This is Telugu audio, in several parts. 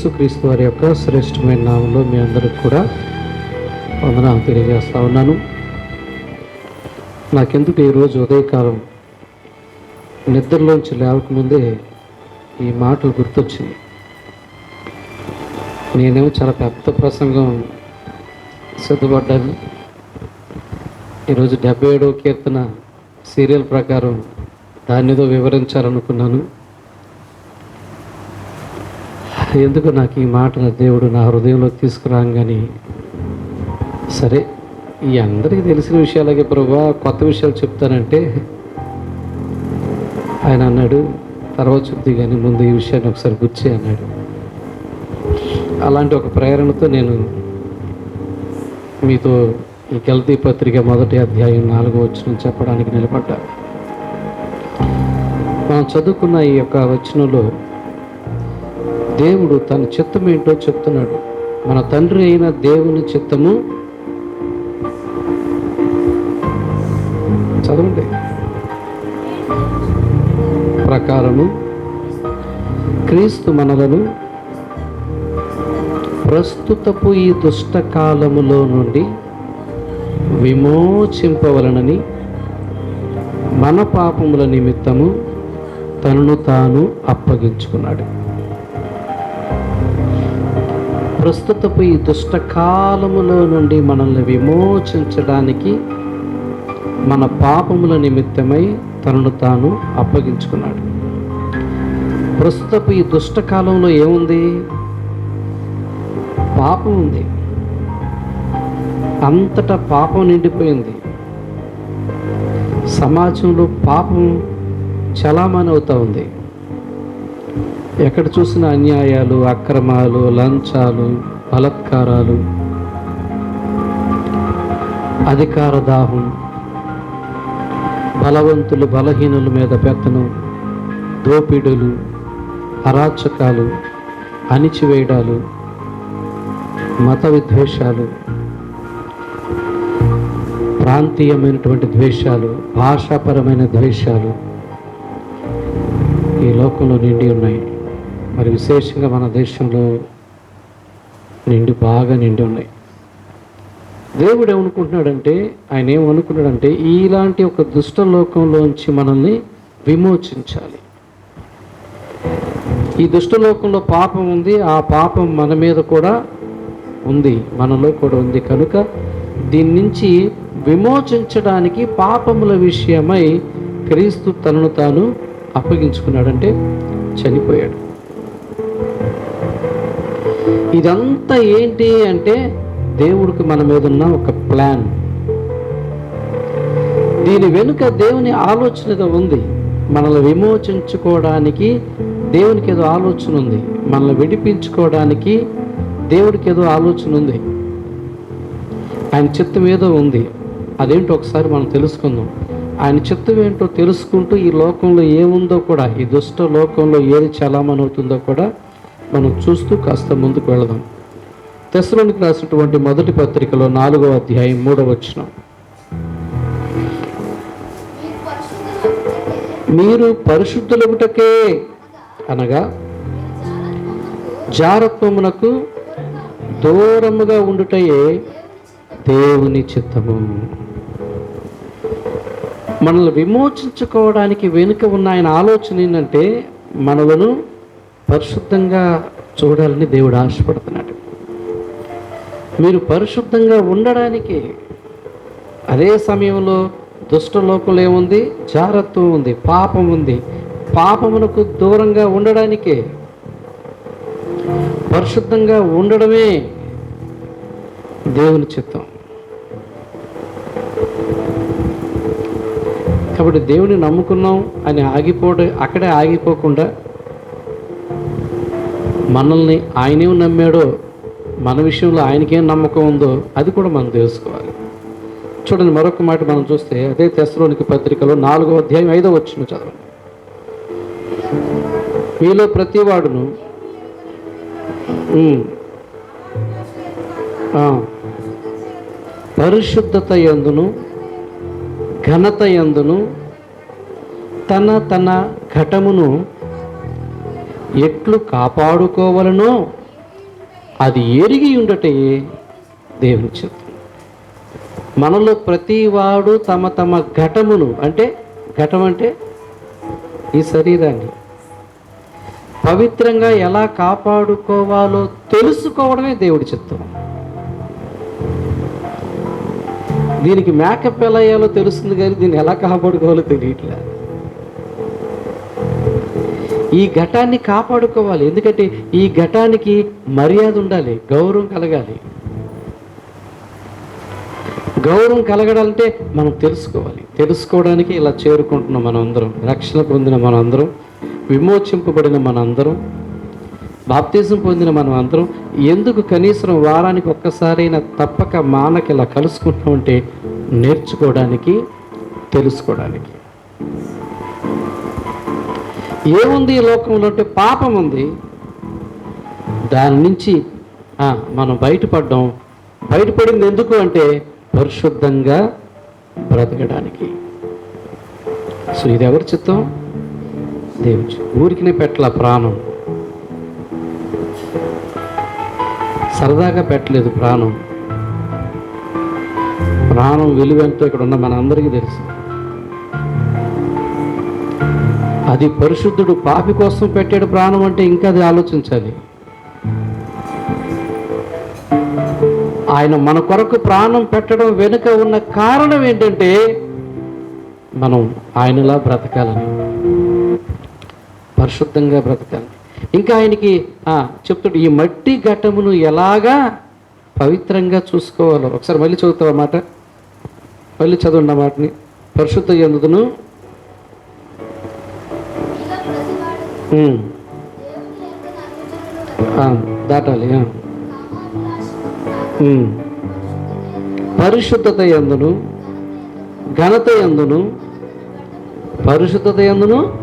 యేసుక్రీస్తు వారి యొక్క శ్రేష్టమైన నామంలో మీ అందరికి కూడా వందనాలు తెలియజేస్తా ఉన్నాను. నాకెందుకు ఈరోజు ఉదయకాలం నిద్రలోంచి లేవకముందే ఈ మాటలు గుర్తొచ్చింది. నేనేమో చాలా పెద్ద ప్రసంగం సిద్ధపడ్డాను. ఈరోజు డెబ్బై ఏడవ కీర్తన సీరియల్ ప్రకారం దాన్నిదో వివరించాలనుకున్నాను. ఎందుకు నాకు ఈ మాట దేవుడు నా హృదయంలో తీసుకురాగాని సరే ఈ అందరికీ తెలిసిన విషయాలకే ప్రభా కొత్త విషయాలు చెప్తానంటే ఆయన అన్నాడు తర్వాత చెప్తే కానీ ముందు ఈ విషయాన్ని ఒకసారి గుర్చి అన్నాడు. అలాంటి ఒక ప్రేరణతో నేను మీతో ఈ కల్తీ పత్రిక మొదటి అధ్యాయం నాలుగో వచ్చిన చెప్పడానికి నిలబడ్డా. మనం చదువుకున్న ఈ యొక్క వచనంలో దేవుడు తన చిత్తం ఏంటో చెప్తున్నాడు. మన తండ్రి అయిన దేవుని చిత్తము చదవండి. ప్రకారము క్రీస్తు మనలను ప్రస్తుతపు ఈ దుష్ట కాలములో నుండి విమోచింపవలనని మన పాపముల నిమిత్తము తనను తాను అప్పగించుకున్నాడు. ప్రస్తుతపు ఈ దుష్టకాలములో నుండి మనల్ని విమోచించడానికి మన పాపముల నిమిత్తమై తనను తాను అప్పగించుకున్నాడు. ప్రస్తుతపు ఈ దుష్టకాలంలో ఏముంది? పాపం ఉంది. అంతటా పాపం నిండిపోయింది. సమాజంలో పాపం చలామణి అవుతూ ఉంది. ఎక్కడ చూసిన అన్యాయాలు అక్రమాలు లంచాలు బలత్కారాలు. అధికార దాహం. బలవంతులు బలహీనుల మీద పెత్తనం. దోపిడులు అరాచకాలు అణిచివేయడాలు మత విద్వేషాలు. ప్రాంతీయమైనటువంటి ద్వేషాలు భాషాపరమైన ద్వేషాలు ఈ లోకంలో నిండి ఉన్నాయి. మరి విశేషంగా మన దేశంలో నిండి బాగా నిండి ఉన్నాయి. దేవుడు ఏమనుకుంటున్నాడంటే ఆయన ఏమనుకున్నాడంటే ఇలాంటి ఒక దుష్ట లోకంలోంచి మనల్ని విమోచించాలి. ఈ దుష్ట లోకంలో పాపం ఉంది ఆ పాపం మన మీద కూడా ఉంది మనలో కూడా ఉంది. కనుక దీని నుంచి విమోచించడానికి పాపముల విషయమై క్రీస్తు తనను తాను అప్పగించుకున్నాడంటే చనిపోయాడు. ఇదంతా ఏంటి అంటే దేవుడికి మన మీద ఉన్న ఒక ప్లాన్. దీని వెనుక దేవుని ఆలోచన ఏదో ఉంది. మనల్ని విమోచించుకోవడానికి దేవునికి ఏదో ఆలోచన ఉంది. మనల్ని విడిపించుకోవడానికి దేవుడికి ఏదో ఆలోచన ఉంది. ఆయన చిత్తం ఏదో ఉంది. అదేంటో ఒకసారి మనం తెలుసుకుందాం. ఆయన చిత్తం ఏంటో తెలుసుకుంటూ ఈ లోకంలో ఏముందో కూడా ఈ దుష్ట లోకంలో ఏది చలామణి అవుతుందో కూడా మనం చూస్తూ కాస్త ముందుకు వెళదాం. తెసలోనికి రాసినటువంటి మొదటి పత్రికలో నాలుగో అధ్యాయం మూడవ వచ్చిన మీరు పరిశుద్ధులగుటకే అనగా జారత్వమునకు దూరముగా ఉండుటయే దేవుని చిత్తము. మనల్ని విమోచించుకోవడానికి వెనుక ఉన్న ఆయన ఆలోచన ఏంటంటే మనలను పరిశుద్ధంగా చూడాలని దేవుడు ఆశపడుతున్నాడు. మీరు పరిశుద్ధంగా ఉండడానికి అదే సమయంలో దుష్టలోకంలో ఏముంది? జారత్వం ఉంది పాపం ఉంది. పాపమునకు దూరంగా ఉండడానికే పరిశుద్ధంగా ఉండడమే దేవుని చిత్తం. కాబట్టి దేవుని నమ్ముకున్నాం అని ఆగిపోవడం అక్కడే ఆగిపోకుండా మనల్ని ఆయనేం నమ్మాడో మన విషయంలో ఆయనకేం నమ్మకం ఉందో అది కూడా మనం తెలుసుకోవాలి. చూడండి మరొక మాట మనం చూస్తే అదే తెస్లోనికి పత్రికలో నాలుగో అధ్యాయం ఐదో వచ్చిన చదవండి. మీలో ప్రతివాడును పరిశుద్ధత యందును ఘనత యందును తన తన ఘటమును ఎట్లు కాపాడుకోవలనో అది ఎరిగి ఉండటే దేవుని చెప్తుంది మనలో ప్రతివాడు తమ తమ ఘటమును అంటే ఘటం అంటే ఈ శరీరాన్ని పవిత్రంగా ఎలా కాపాడుకోవాలో తెలుసుకోవడమే దేవుడి చిత్తం దీనికి మేకప్ ఎలా అయ్యాలో తెలుస్తుంది కానీ దీన్ని ఎలా కాపాడుకోవాలో తెలియట్లేదు. ఈ ఘటాన్ని కాపాడుకోవాలి. ఎందుకంటే ఈ ఘటానికి మర్యాద ఉండాలి గౌరవం కలగాలి. గౌరవం కలగడాలంటే మనం తెలుసుకోవాలి. తెలుసుకోవడానికి ఇలా చేరుకుంటున్నాం మనం అందరం రక్షణ పొందిన మనందరం విమోచింపబడిన మన అందరం బాప్తిజం పొందిన మనం అందరం ఎందుకు కనీసం వారానికి ఒక్కసారైనా తప్పక మానకి ఇలా కలుసుకుంటామంటే నేర్చుకోవడానికి తెలుసుకోవడానికి. ఏముంది ఈ లోకంలో అంటే పాపం ఉంది. దాని నుంచి మనం బయటపడ్డాం. బయటపడింది ఎందుకు అంటే పరిశుద్ధంగా బ్రతకడానికి. సో ఇది ఎవరి చిత్తం? దేవుడు ఊరికినే పెట్టల ప్రాణం. సరదాగా పెట్టలేదు ప్రాణం. ప్రాణం విలువెంతో ఇక్కడ ఉన్న మనందరికీ తెలుసు. అది పరిశుద్ధుడు పాపి కోసం పెట్టాడు ప్రాణం అంటే ఇంకా అది ఆలోచించాలి. ఆయన మన కొరకు ప్రాణం పెట్టడం వెనుక ఉన్న కారణం ఏంటంటే మనం ఆయనలా బ్రతకాలని. పరిశుద్ధంగా బ్రతకాలి. ఇంకా ఆయనకి చెప్తాడు ఈ మట్టి ఘటమును ఎలాగా పవిత్రంగా చూసుకోవాలో. ఒకసారి మళ్ళీ చదువుతావు అన్నమాట మళ్ళీ చదవండి ఆ మాటని. పరిశుద్ధ ఎందుదును దాటాలి పరిశుద్ధత ఎందును? ఘనత ఎందును? పరిశుద్ధత ఎందును?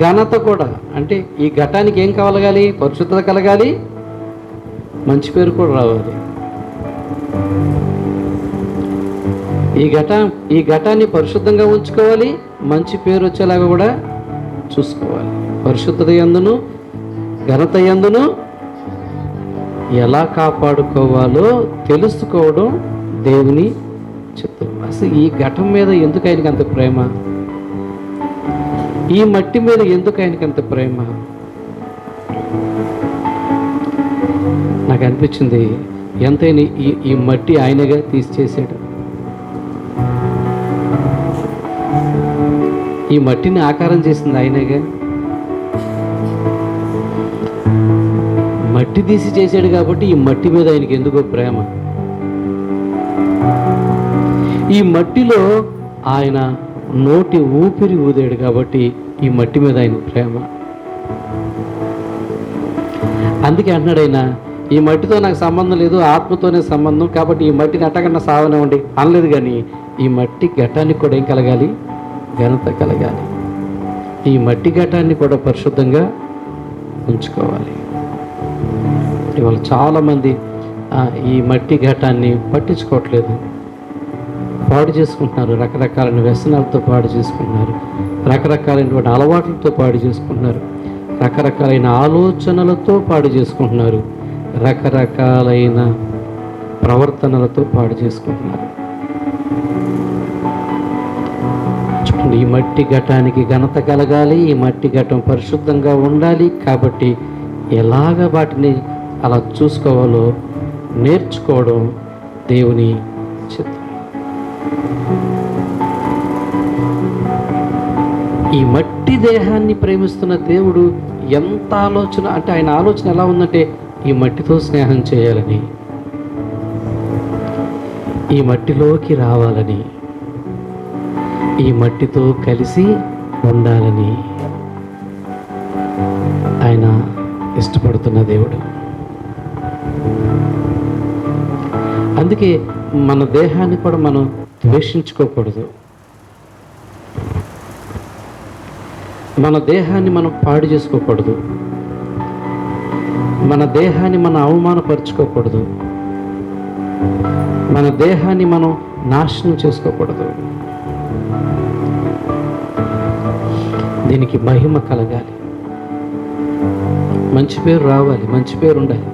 ఘనత కూడా. అంటే ఈ ఘటానికి ఏం కలగాలి? పరిశుద్ధత కలగాలి? మంచి పేరు కూడా రావాలి. ఈ ఘట ఈ ఘటాన్ని పరిశుద్ధంగా ఉంచుకోవాలి. మంచి పేరు వచ్చేలాగా కూడా చూసుకోవాలి. పరిశుద్ధత ఎందును? ఘనత ఎందును? ఎలా కాపాడుకోవాలో తెలుసుకోవడం దేవుని చిత్తం అసలు ఈ ఘటం మీద ఎందుకు ఆయనకి అంత ప్రేమ? ఈ మట్టి మీద ఎందుకు ఆయనకి అంత ప్రేమ? నాకు అనిపించింది ఎంతైనా ఈ ఈ మట్టి ఆయనగా తీసిచేసాడు ఈ మట్టిని ఆకారం చేసింది ఆయనగా. మట్టి తీసి చేశాడు కాబట్టి ఈ మట్టి మీద ఆయనకి ఎందుకో ప్రేమ? ఈ మట్టిలో ఆయన నోటి ఊపిరి ఊదాడు కాబట్టి ఈ మట్టి మీద ఆయన ప్రేమ. అందుకే అంటున్నాడు ఆయన ఈ మట్టితో నాకు సంబంధం లేదు ఆత్మతోనే సంబంధం కాబట్టి ఈ మట్టిని అట్టకన్నా సావనివ్వండి. అనలేదు కానీ ఈ మట్టి ఘటానికి కూడా ఏం కలగాలి? ఘనత కలగాలి. ఈ మట్టి ఘటాన్ని కూడా పరిశుద్ధంగా ఉంచుకోవాలి. ఇవాళ చాలామంది ఈ మట్టి ఘటాన్ని పట్టించుకోవట్లేదు. పాడు చేసుకుంటున్నారు రకరకాలైన వ్యసనాలతో పాడు చేసుకుంటున్నారు రకరకాలైనటువంటి అలవాట్లతో పాడు చేసుకుంటున్నారు రకరకాలైన ఆలోచనలతో పాడు చేసుకుంటున్నారు రకరకాలైన ప్రవర్తనలతో పాడు చేసుకుంటున్నారు. చూడండి ఈ మట్టి ఘటానికి ఘనత కలగాలి ఈ మట్టి ఘటం పరిశుద్ధంగా ఉండాలి కాబట్టి ఎలాగ వాటిని అలా చూసుకోవాలో నేర్చుకోవడం దేవుని చిత్తం. ఈ మట్టి దేహాన్ని ప్రేమిస్తున్న దేవుడు ఎంత ఆలోచన అంటే ఆయన ఆలోచన ఎలా ఉందంటే ఈ మట్టితో స్నేహం చేయాలని ఈ మట్టిలోకి రావాలని ఈ మట్టితో కలిసి ఉండాలని ఆయన ఇష్టపడుతున్న దేవుడు. అందుకే మన దేహాన్ని కూడా మనం ద్వేషించుకోకూడదు. మన దేహాన్ని మనం పాడు చేసుకోకూడదు. మన దేహాన్ని మనం అవమానపరుచుకోకూడదు. మన దేహాన్ని మనం నాశనం చేసుకోకూడదు. దీనికి మహిమ కలగాలి. మంచి పేరు రావాలి మంచి పేరు ఉండాలి.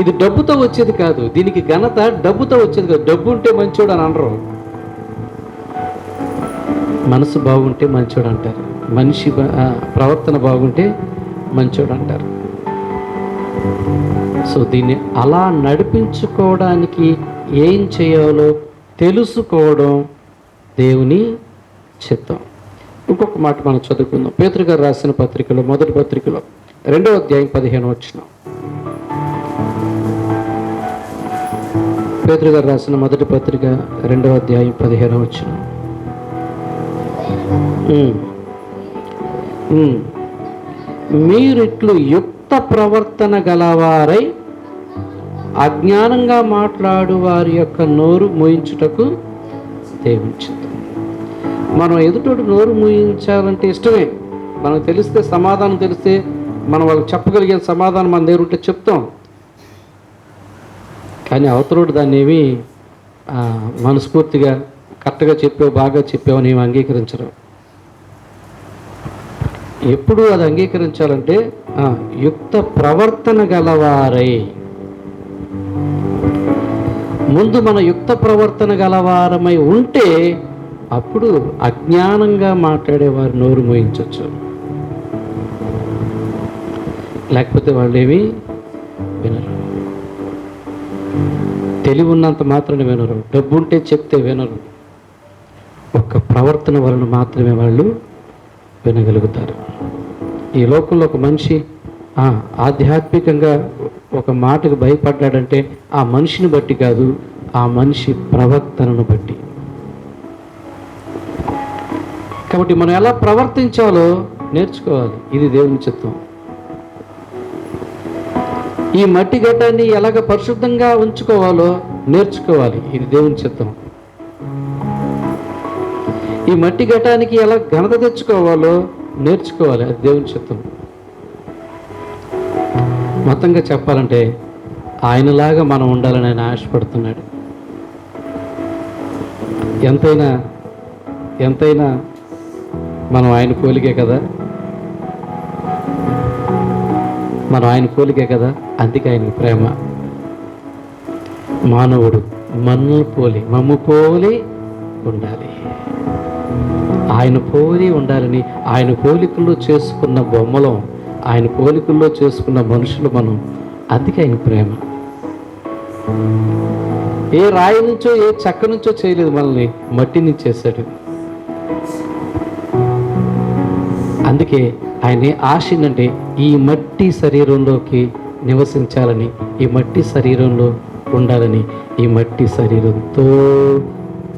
ఇది డబ్బుతో వచ్చేది కాదు. దీనికి ఘనత డబ్బుతో వచ్చేది కాదు. డబ్బు ఉంటే మంచోడు అని అనరు. మనసు బాగుంటే మంచోడు అంటారు. మనిషి ప్రవర్తన బాగుంటే మంచోడు అంటారు. సో దీన్ని అలా నడిపించుకోవడానికి ఏం చేయాలో తెలుసుకోవడం దేవుని చిత్తం. ఇంకొక మాట మనం చదువుకుందాం. పేతృగారు రాసిన పత్రికలో మొదటి పత్రికలో రెండో అధ్యాయం పదిహేను వచ్చిన. పేదరు గారు రాసిన మొదటి పత్రిక రెండవ అధ్యాయం పదిహేనవ వచ్చిన మీరిట్లు యుక్త ప్రవర్తన గలవారై అజ్ఞానంగా మాట్లాడు వారి యొక్క నోరు మోయించుటకు దేవుని మనం ఎదుటోడు నోరు మోయించాలంటే ఇష్టమే. మనకు తెలిస్తే సమాధానం తెలిస్తే మనం వాళ్ళకి చెప్పగలిగే సమాధానం మన దగ్గర ఉంటే చెప్తాం. కానీ అవతరుడు దాన్ని ఏమి మనస్ఫూర్తిగా కరెక్ట్గా చెప్పావు బాగా చెప్పావు అని అంగీకరించడం ఎప్పుడు అది అంగీకరించాలంటే యుక్త ప్రవర్తన గలవారై. ముందు మన యుక్త ప్రవర్తన గలవారమై ఉంటే అప్పుడు అజ్ఞానంగా మాట్లాడేవారు నోరు మోయించవచ్చు లేకపోతే వాళ్ళు వినరు. తెలివి ఉన్నంత మాత్రమే వినరు. డబ్బు ఉంటే చెప్తే వినరు. ఒక్క ప్రవర్తన వలన మాత్రమే వాళ్ళు వినగలుగుతారు. ఈ లోకంలో ఒక మనిషి ఆధ్యాత్మికంగా ఒక మాటకు భయపడ్డాడంటే ఆ మనిషిని బట్టి కాదు ఆ మనిషి ప్రవర్తనను బట్టి. కాబట్టి మనం ఎలా ప్రవర్తించాలో నేర్చుకోవాలి. ఇది దేవుని చిత్తం. ఈ మట్టి గడ్డాన్ని ఎలాగ పరిశుద్ధంగా ఉంచుకోవాలో నేర్చుకోవాలి. ఇది దేవుని చిత్తం. ఈ మట్టి ఘటానికి ఎలా ఘనత తెచ్చుకోవాలో నేర్చుకోవాలి. అది దేవుని చిత్తం. మొత్తంగా చెప్పాలంటే ఆయనలాగా మనం ఉండాలని ఆయన ఆశపడుతున్నాడు. ఎంతైనా ఎంతైనా మనం ఆయన పోలికే కదా? మనం ఆయన పోలికే కదా? అందుకే ఆయన ప్రేమ. మానవుడు మన్ను పోలి మమ్ము పోలి ఉండాలి. ఆయన పోలి ఉండాలని ఆయన పోలికల్లో చేసుకున్న బొమ్మలం ఆయన పోలికల్లో చేసుకున్న మనుషులు మనం. అందుకే ఆయన ప్రేమ. ఏ రాయి నుంచో ఏ చెక్క నుంచో చేయలేదు మనల్ని. మట్టి నుంచి చేశాడు. అందుకే ఆయన ఏ ఆశ ఏంటంటే ఈ మట్టి శరీరంలోకి నివసించాలని ఈ మట్టి శరీరంలో ఉండాలని ఈ మట్టి శరీరంతో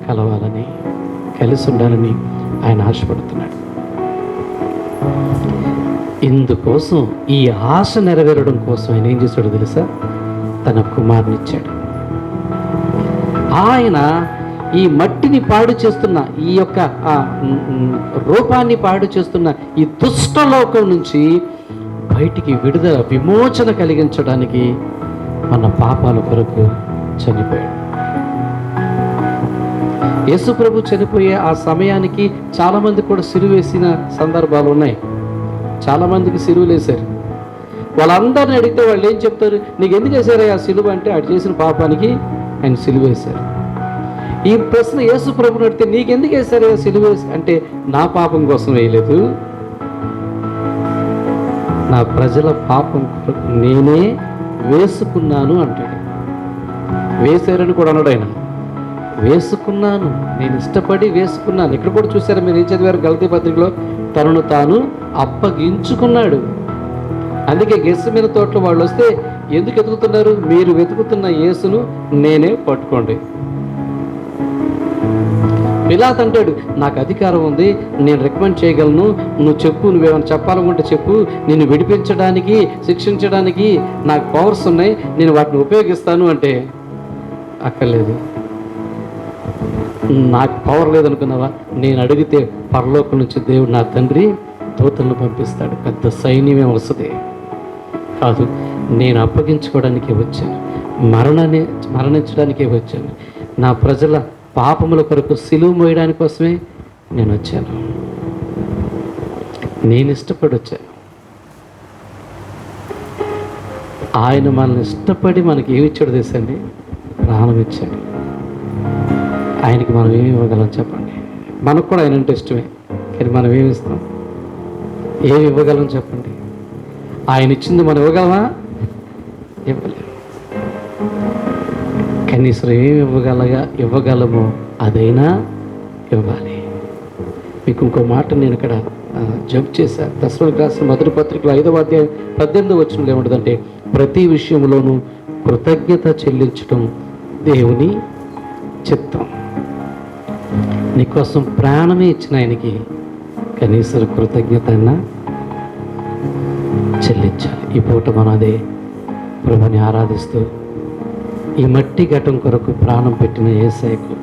కలవాలని కలిసి ఉండాలని ఆయన ఆశపడుతున్నాడు. ఇందుకోసం ఈ ఆశ నెరవేరడం కోసం ఆయన ఏం చేశాడో తెలుసా? తన కుమారునిచ్చాడు. ఆయన ఈ మట్టిని పాడు చేస్తున్న ఈ యొక్క ఆ, రూపాన్ని పాడు చేస్తున్న ఈ దుష్టలోకం నుంచి బయటికి విడుదల విమోచన కలిగించడానికి మన పాపాల కొరకు చనిపోయాడు. యేసుప్రభు చనిపోయే ఆ సమయానికి చాలామంది కూడా సిలువ వేసిన సందర్భాలు ఉన్నాయి. చాలామందికి సిలువలు వేశారు వాళ్ళందరిని అడిగితే వాళ్ళు ఏం చెప్తారు? నీకు ఎందుకు వేశారు ఆ సిలువ? అంటే అటు చేసిన పాపానికి ఆయన సిలువ వేశారు. ఈ ప్రశ్న యేసు ప్రభుని అడిగితే నీకెందుకు వేశారు ఆ సిలువ అంటే నా పాపం కోసం వేయలేదు. నా ప్రజల పాపం నేనే వేసుకున్నాను అంటాడు. వేశారని కూడా అన్నాడు ఆయన. వేసుకున్నాను. నేను ఇష్టపడి వేసుకున్నాను. ఇక్కడ కూడా చూసారా మీరు? ఏం చదివారు గలతీ పత్రికలో? తనను తాను అప్పగించుకున్నాడు. అందుకే గెస్సమైన తోటలో వాళ్ళు వస్తే ఎందుకు వెతుకుతున్నారు మీరు వెతుకుతున్న యేసును నేనే పట్టుకోండి. పిలాత్ అంటాడు నాకు అధికారం ఉంది నేను రికమెండ్ చేయగలను. నువ్వు చెప్పు నువ్వేమైనా చెప్పాలనుకుంటే చెప్పు. నిన్ను విడిపించడానికి శిక్షించడానికి నాకు పవర్స్ ఉన్నాయి నేను వాటిని ఉపయోగిస్తాను అంటే అక్కర్లేదు. నాకు పవర్ లేదనుకున్నావా? నేను అడిగితే పరలోకం నుంచి దేవుడు నా తండ్రి దూతలను పంపిస్తాడు. పెద్ద సైన్యమే వస్తుంది. కాదు నేను అప్పగించుకోవడానికే వచ్చాను. మరణాన్ని మరణించడానికే వచ్చాను. నా ప్రజల పాపముల కొరకు సిలువు మోయడానికి కోసమే నేను వచ్చాను. నేను ఇష్టపడి వచ్చాను. ఆయన మనల్ని ఇష్టపడి మనకి ఏమి ఇచ్చాడు తెలుసండి ప్రాణం ఇచ్చాడు. ఆయనకి మనం ఏమి ఇవ్వగలం చెప్పండి? మనకు కూడా ఆయన అంటే ఇష్టమే కానీ మనం ఏమి ఇస్తాం? ఏమి ఇవ్వగలం చెప్పండి? ఆయన ఇచ్చింది మనం ఇవ్వగలమా? ఇవ్వలేదు కనీసం ఏమి ఇవ్వగలగా ఇవ్వగలమో అదైనా ఇవ్వాలి. మీకు ఇంకో మాట నేను ఇక్కడ జబ్ చేశాను దశలోకి రాసిన మొదటి పత్రికలో ఐదవ అధ్యాయం పద్దెనిమిది వచ్చినలో ఏముంటుందంటే ప్రతి విషయంలోనూ కృతజ్ఞత చెల్లించడం దేవుని చిత్తం. నీకోసం ప్రాణమే ఇచ్చిన ఆయనకి కనీసం కృతజ్ఞత అయినా చెల్లించాలి. ఈ పూట మనం అదే ప్రభుని ఆరాధిస్తూ ఈ మట్టి ఘటం కొరకు ప్రాణం పెట్టిన ఏసైకు.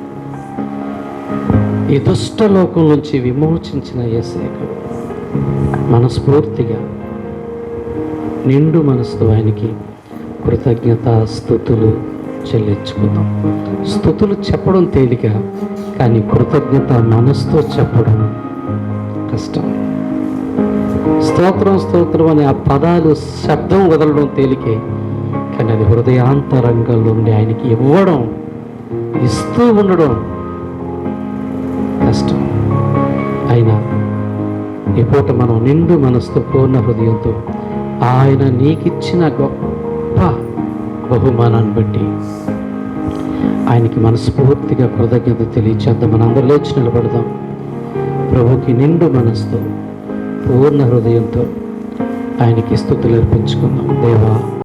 ఈ దుష్ట లోకం నుంచి విమోచించిన ఏసైకు మనస్ఫూర్తిగా నిండు మనసుతో ఆయనకి కృతజ్ఞత స్థుతులు చెల్లించుకుందాం. స్థుతులు చెప్పడం తేలిక కానీ కృతజ్ఞత మనసుతో చెప్పడం కష్టం. స్తోత్రం స్తోత్రం అనే ఆ పదాలు శబ్దం వదలడం తేలికే కానీ అది హృదయాంతరంగంలో ఉండి ఆయనకి ఇవ్వడం ఇస్తూ ఉండడం కష్టం. అయినా ఈ పూట మనం నిండు మనసుతో పూర్ణ హృదయంతో ఆయన నీకిచ్చిన గొప్ప బహుమానాన్ని బట్టి ఆయనకి మనస్ఫూర్తిగా కృతజ్ఞత తెలియచేద్దాం. మనం అందరూ లేచి నిలబడదాం. ప్రభుకి నిండు మనసుతో పూర్ణ హృదయంతో ఆయనకి స్థుతులు అర్పించుకుందాం. దేవా